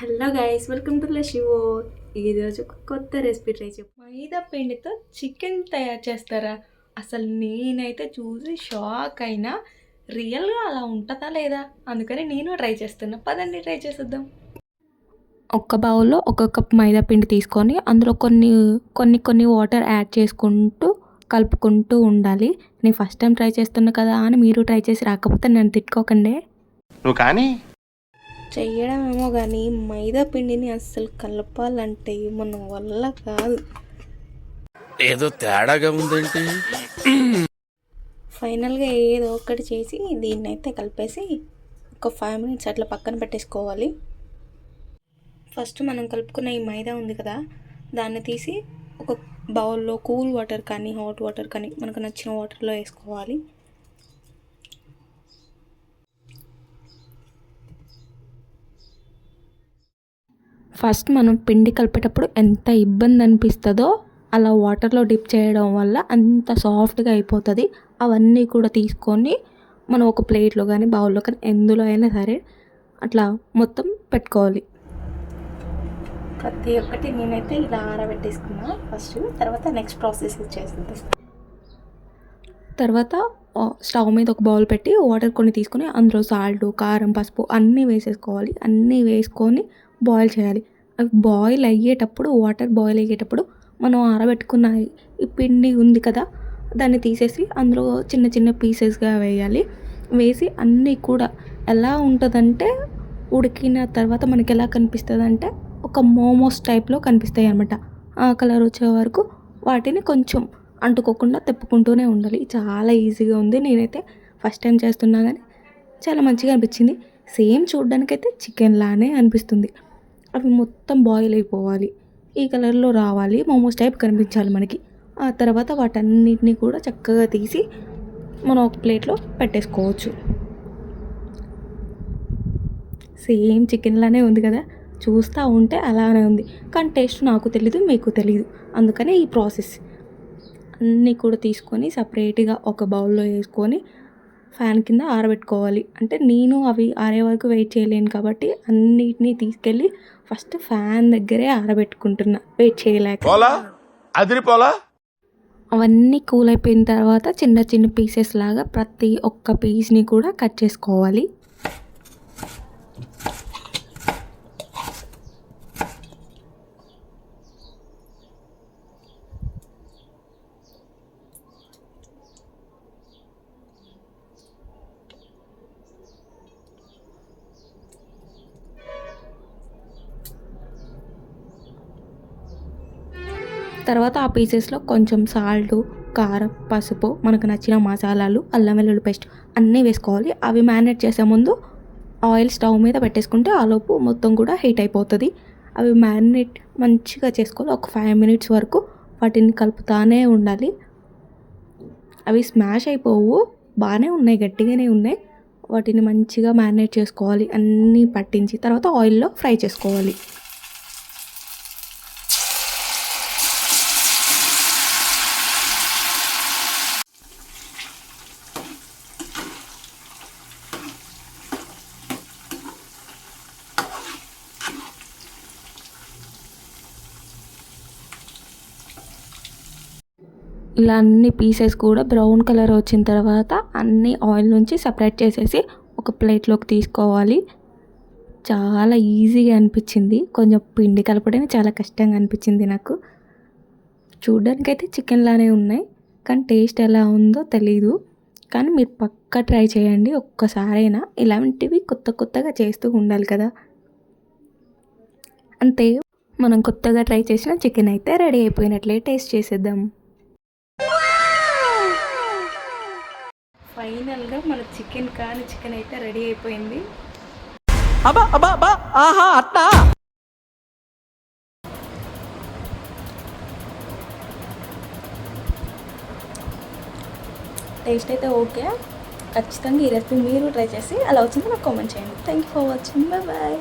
Hello guys welcome to Shivo ఈరోజు ఒక కొత్త రెసిపీ ట్రై చెప్పు మైదా పిండితో చికెన్ తయారు చేస్తారా? అసలు నేనైతే చూసి షాక్ అయినా రియల్గా అలా ఉంటుందా లేదా? అందుకని నేను ట్రై చేస్తున్నా. పదండి ట్రై చేసేద్దాం. ఒక్క బౌల్లో ఒక కప్ మైదా పిండి తీసుకొని అందులో కొన్ని కొన్ని కొన్ని వాటర్ యాడ్ చేసుకుంటూ కలుపుకుంటూ ఉండాలి. నేను ఫస్ట్ టైం ట్రై చేస్తున్నా కదా అని మీరు ట్రై చేసి రాకపోతే నన్ను తిట్టుకోకండి. నువ్వు కానీ చెయ్యడం ఏమో కానీ మైదా పిండిని అస్సలు కలపాలంటే మన వల్ల కాదు. ఏదో తేడాగా ఉందేంటి? ఫైనల్గా ఏదో ఒకటి చేసి దీన్ని అయితే కలిపేసి ఒక ఫైవ్ మినిట్స్ అట్లా పక్కన పెట్టేసుకోవాలి. ఫస్ట్ మనం కలుపుకున్న ఈ మైదా ఉంది కదా దాన్ని తీసి ఒక బౌల్లో కూల్ వాటర్ కానీ హాట్ వాటర్ కానీ మనకు నచ్చిన వాటర్లో వేసుకోవాలి. ఫస్ట్ మనం పిండి కలిపేటప్పుడు ఎంత ఇబ్బంది అనిపిస్తుందో అలా వాటర్లో డిప్ చేయడం వల్ల అంత సాఫ్ట్గా అయిపోతుంది. అవన్నీ కూడా తీసుకొని మనం ఒక ప్లేట్లో కానీ బౌల్లో కానీ ఎందులో అయినా సరే అట్లా మొత్తం పెట్టుకోవాలి. ప్రతి ఒక్కటి నేనైతే ఇలా ఆరబెట్టేసుకున్నా. ఫస్ట్ తర్వాత నెక్స్ట్ ప్రాసెస్ చేస్తుంది తర్వాత స్టవ్ మీద ఒక బౌల్ పెట్టి వాటర్ కొన్ని తీసుకొని అందులో సాల్ట్ కారం పసుపు అన్నీ వేసేసుకోవాలి. అన్నీ వేసుకొని బాయిల్ చేయాలి. అవి బాయిల్ అయ్యేటప్పుడు వాటర్ బాయిల్ అయ్యేటప్పుడు మనం ఆరబెట్టుకున్న ఈ పిండి ఉంది కదా దాన్ని తీసేసి అందులో చిన్న చిన్న పీసెస్గా వేయాలి. వేసి అన్నీ కూడా ఎలా ఉంటుందంటే ఉడికిన తర్వాత మనకి ఎలా కనిపిస్తుంది అంటే ఒక మోమోస్ టైప్లో కనిపిస్తాయి అనమాట ఆ కలర్ వచ్చే వరకు వాటిని కొంచెం అంటుకోకుండా తిప్పుకుంటూనే ఉండాలి. చాలా ఈజీగా ఉంది. నేనైతే ఫస్ట్ టైం చేస్తున్నా కానీ చాలా మంచిగా అనిపించింది. సేమ్ చూడ్డానికైతే చికెన్ లానే అనిపిస్తుంది. అవి మొత్తం బాయిల్ అయిపోవాలి. ఈ కలర్లో రావాలి. మోమోస్ టైప్ కనిపించాలి మనకి. ఆ తర్వాత వాటన్నిటిని కూడా చక్కగా తీసి మనం ఒక ప్లేట్లో పెట్టేసుకోవచ్చు. సేమ్ చికెన్లానే ఉంది కదా? చూస్తూ ఉంటే అలానే ఉంది. కానీ టేస్ట్ నాకు తెలీదు మీకు తెలీదు. అందుకనే ఈ ప్రాసెస్ అన్నీ కూడా తీసుకొని సపరేట్గా ఒక బౌల్లో వేసుకొని ఫ్యాన్ కింద ఆరబెట్టుకోవాలి. అంటే నేను అవి ఆరే వరకు వెయిట్ చేయలేను కాబట్టి అన్నిటినీ తీసుకెళ్ళి ఫస్ట్ ఫ్యాన్ దగ్గరే ఆరబెట్టుకుంటున్నా. వెయిట్ చేయలేక. పోలా? అదిరిపోలా? అవన్నీ కూల్ అయిపోయిన తర్వాత చిన్న చిన్న పీసెస్ లాగా ప్రతి ఒక్క పీస్ని కూడా కట్ చేసుకోవాలి. తర్వాత ఆ పీసెస్లో కొంచెం సాల్ట్ కారం పసుపు మనకు నచ్చిన మసాలాలు అల్లం వెల్లుల్లి పేస్ట్ అన్నీ వేసుకోవాలి. అవి మ్యారినేట్ చేసే ముందు ఆయిల్ స్టవ్ మీద పెట్టేసుకుంటే ఆలోపు మొత్తం కూడా హీట్ అయిపోతుంది. అవి మ్యారినేట్ మంచిగా చేసుకోవాలి. ఒక ఫైవ్ మినిట్స్ వరకు వాటిని కలుపుతానే ఉండాలి. అవి స్మాష్ అయిపోవు బాగానే ఉన్నాయి గట్టిగానే ఉన్నాయి. వాటిని మంచిగా మ్యారినేట్ చేసుకోవాలి. అన్నీ పట్టించి తర్వాత ఆయిల్లో ఫ్రై చేసుకోవాలి. ఇలా అన్ని పీసెస్ కూడా బ్రౌన్ కలర్ వచ్చిన తర్వాత అన్ని ఆయిల్ నుంచి సపరేట్ చేసేసి ఒక ప్లేట్లోకి తీసుకోవాలి. చాలా ఈజీగా అనిపించింది. కొంచెం పిండి కలపడమే చాలా కష్టంగా అనిపించింది నాకు. చూడ్డానికైతే చికెన్లానే ఉన్నాయి కానీ టేస్ట్ ఎలా ఉందో తెలీదు. కానీ మీరు పక్కా ట్రై చేయండి ఒక్కసారైనా. ఇలాంటివి కొత్త కొత్తగా చేస్తూ ఉండాలి కదా. అంతే. మనం కొత్తగా ట్రై చేసిన చికెన్ అయితే రెడీ అయిపోయినట్లే టేస్ట్ చేసేద్దాం. చికెన్ కానీ చికెన్ అయితే రెడీ అయిపోయింది. అబ్బా అబ్బా అబ్బా ఆహా అట్టా. టేస్ట్ అయితే ఓకే. ఖచ్చితంగా ఈ రెసిపీ మీరు ట్రై చేసి అలా వచ్చింది నాకు కామెంట్ చేయండి. Thank you for watching bye bye